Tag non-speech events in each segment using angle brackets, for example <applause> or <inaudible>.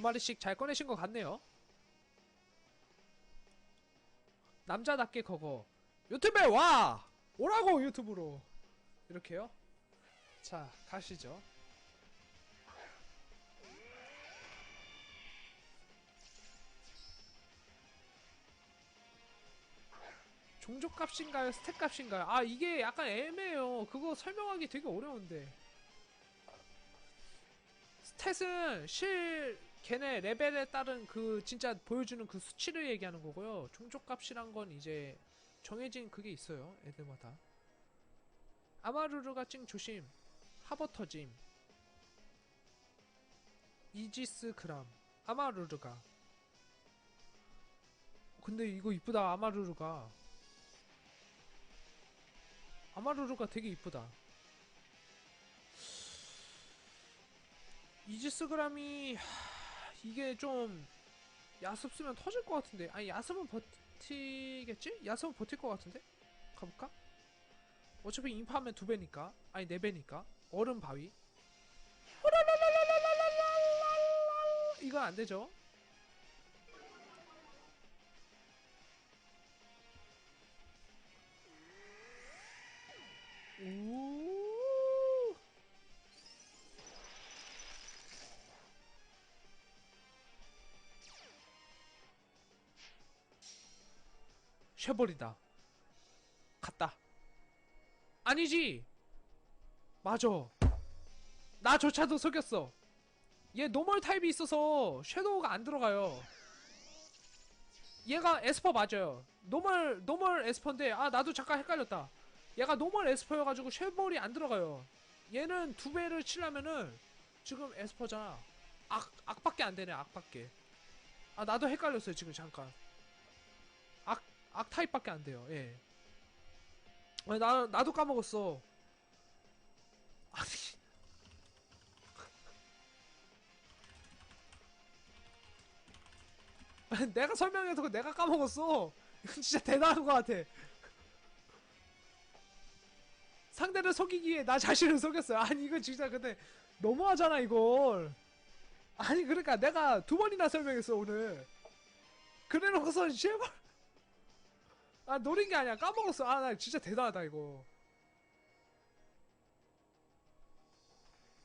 두 마리씩 잘 꺼내신 것 같네요. 남자답게 그거 유튜브에 와 오라고 유튜브로 이렇게요. 자 가시죠. 종족 값인가요? 스택 값인가요? 아 이게 약간 애매해요. 그거 설명하기 되게 어려운데. 스탯은 실 걔네 레벨에 따른 그 진짜 보여주는 그 수치를 얘기하는 거고요. 종족 값이란 건 이제 정해진 그게 있어요. 애들마다. 아마루르가 찡 조심. 하버터짐. 이지스 그람. 아마루르가. 근데 이거 이쁘다 아마루르가. 아마루르가 되게 이쁘다. 이지스 그람이 하, 이게 좀 야습 쓰면 터질 것 같은데 아니 야습은 버티겠지? 야습은 버틸 것 같은데? 가볼까? 어차피 인파하면 두 배니까 아니 네 배니까 얼음 바위 이건 안 되죠? 오 쉐버리다. 갔다. 아니지. 맞아. 나조차도 속였어. 얘 노멀 타입이 있어서 섀도우가 안 들어가요. 얘가 에스퍼 맞아요. 노멀 노멀 에스퍼인데 아 나도 잠깐 헷갈렸다. 얘가 노멀 에스퍼여가지고 쉐볼이 안 들어가요. 얘는 두 배를 치려면은 지금 에스퍼잖아. 악 악밖에 안 되네 악밖에. 아 나도 헷갈렸어요 지금 잠깐 악, 악 타입밖에 안 돼요. 예. 아니, 나, 나도 까먹었어. 아니. <laughs> 내가 설명해서 내가 까먹었어. 이건 진짜 대단한 것 같아. 상대를 속이기 위해 나 자신을 속였어요. 아니, 이거 진짜 근데 너무하잖아, 이걸. 아니, 그러니까 내가 두 번이나 설명했어, 오늘. 그래 놓고서, 제발. 아 노린 게 아니야. 까먹었어. 아 나 진짜 대단하다 이거.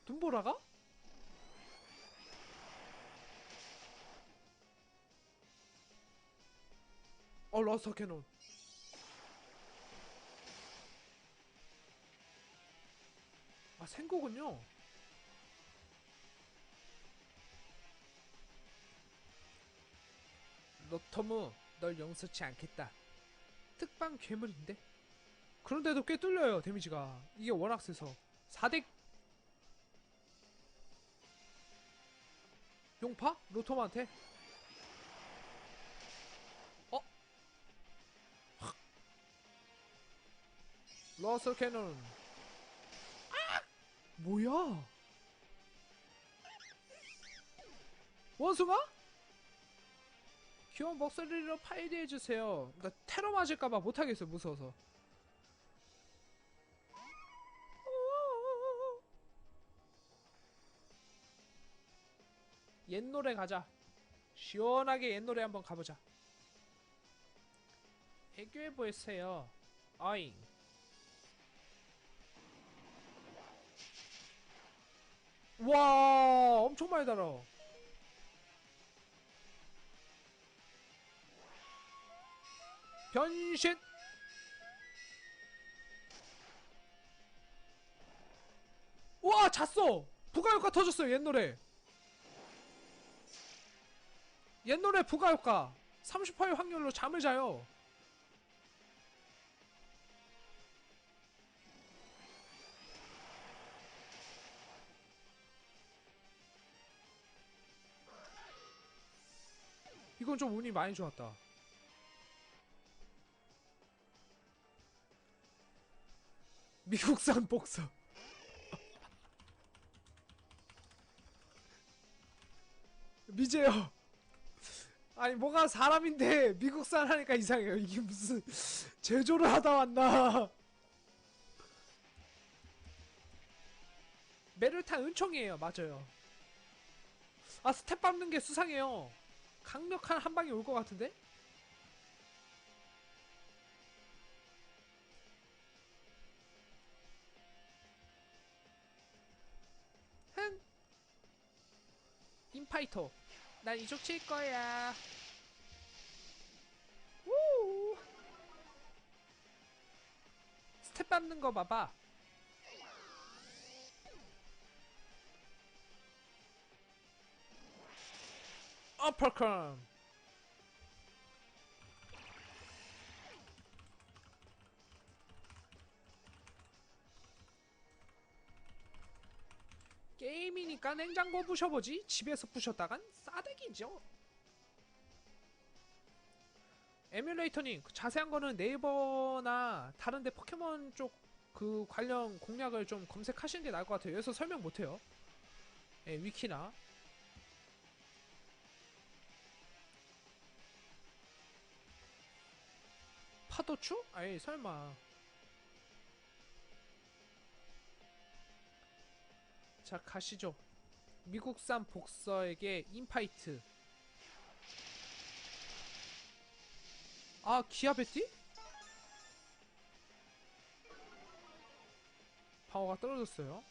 돈보라가? 어 러스터 캐논. 아 생거군요. 너터무 널 용서치 않겠다 특방 괴물인데? 그런데도 꽤 뚫려요 데미지가 이게 워낙 세서 4대 용파? 로톰한테? 어? 확. 러셀 캐논 아! 뭐야 원숭아? 귀여운 목소리로 파이리해주세요. 그니까 테러 맞을까봐 못하겠어 무서워서. 옛 노래 가자. 시원하게 옛 노래 한번 가보자. 애교해 보세요. 어잉. 와, 엄청 많이 달아. 변신! 와 잤어! 부가효과 터졌어요 옛노래 옛노래 부가효과 30%의 확률로 잠을 자요 이건 좀 운이 많이 좋았다 미국산 복서. 미제요. 아니 뭐가 사람인데 미국산 하니까 이상해요. 이게 무슨 제조를 하다 왔나? 메르탄 은총이에요. 맞아요. 아 스텝 밟는 게 수상해요 강력한 한 방이 올 것 같은데? 파이터. 난 이쪽 칠 거야. 우! 스텝 밟는 거 봐봐. 어퍼컷 게임이니까 냉장고 부셔보지. 집에서 부셨다간 싸대기죠. 에뮬레이터님 그 자세한 거는 네이버나 다른데 포켓몬 쪽 그 관련 공략을 좀 검색하시는 게 나을 것 같아요. 여기서 설명 못해요. 예, 위키나. 파도추? 아이 설마. 자 가시죠 미국산 복서에게 인파이트 아 기아베티? 파워가 떨어졌어요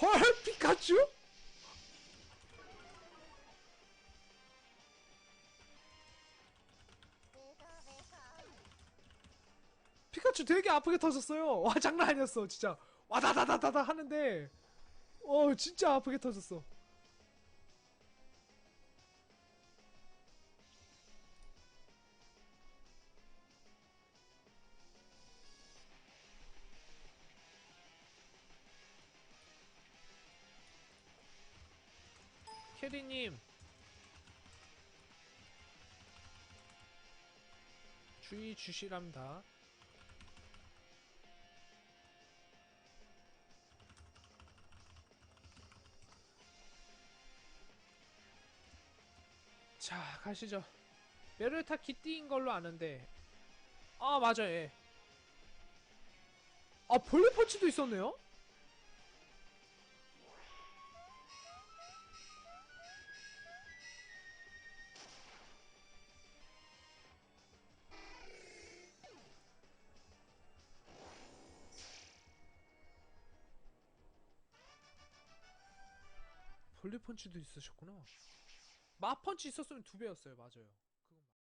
헐 피카츄? 피카츄 되게 아프게 터졌어요. 와 장난 아니었어 진짜. 와다다다다다 하는데 어 진짜 아프게 터졌어. 캐리님 주의 주시랍니다. 가시죠 메르타 기띠인 걸로 아는데 아 맞아 예. 아 볼리펀치도 있었네요? 볼리펀치도 있으셨구나 마펀치 있었으면 두 배였어요. 맞아요